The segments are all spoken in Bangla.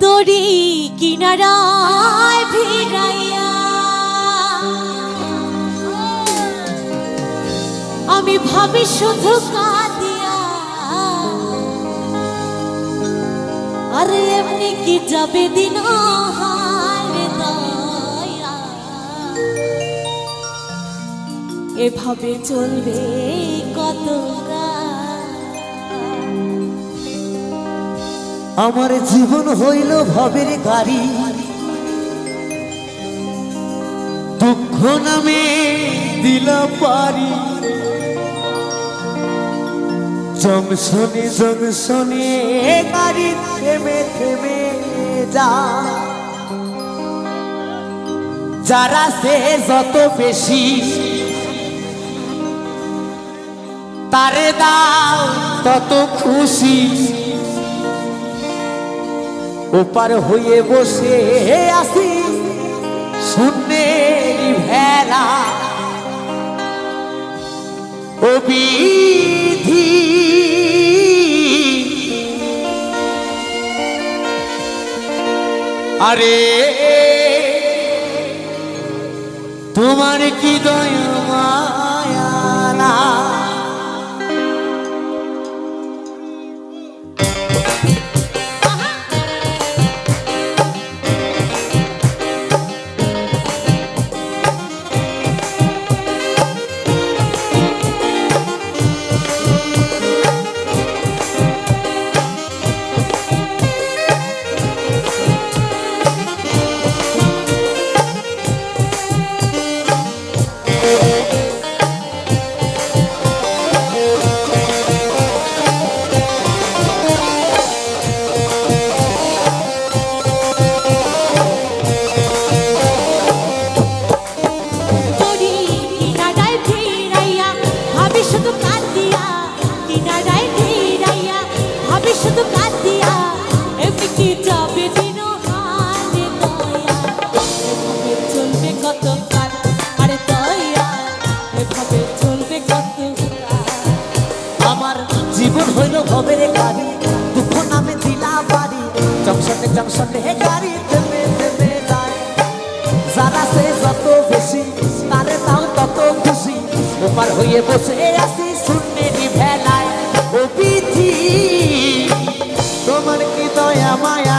দড়ি কিনারায় ভিড়াইয়া আমি ভাবি শুধু কাঁদিয়া আরে এমনি কি যাবে দিন এভাবে চলবে আমার জীবন হইল ভবের গাড়ি। দুঃখ নামে দিল পারি। জংশনে জংশনে গাড়ি থেমে থেমে যা যারা সে যত বেশি, তারে দাও তত খুশি। ওপার হয়ে বসে আসি শূন্যের ভেলা। ও বিধি আরে তোমার কি দয়া জংশনে গাড়ি থেমে থেমে যায়। যারা সে যত বেশি তারে তাও তত খুশি। ওপার হয়ে বসে আসি শূন্যে ভেলায়। ও বিধি তোমার কি দয়া, মায়া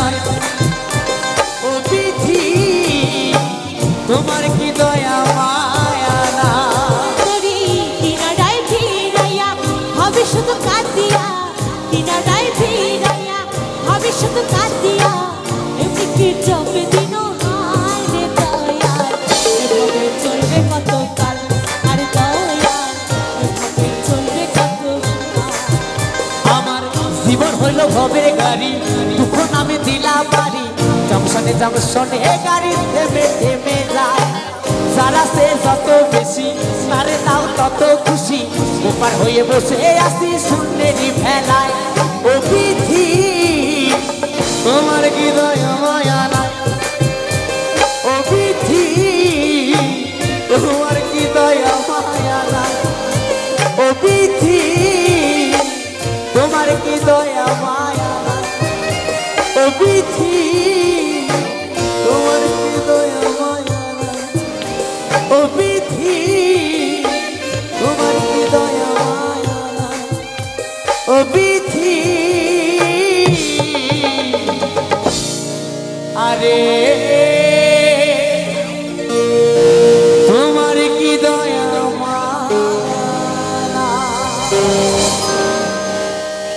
ভিড়াইয়া হবে শুধু কাঁদিয়া এমনি কি জমে দিন হায় রে দয়াল। এভাবে চলবে কত কাল আর দয়াল, এভাবে চলবে কত আমার জীবন হইল ভবের গাড়ি, দুঃখ নামে দিলা বাড়ি। জংশনে জংশনে গাড়ি যত বেশি তারে তাও তত খুশি। ওপার হয়ে বসে আসি শূন্যেরই ভেলায়। ও বিধি, তোমার কি দয়া মায়া নাই। ও বিধি, তোমার আরে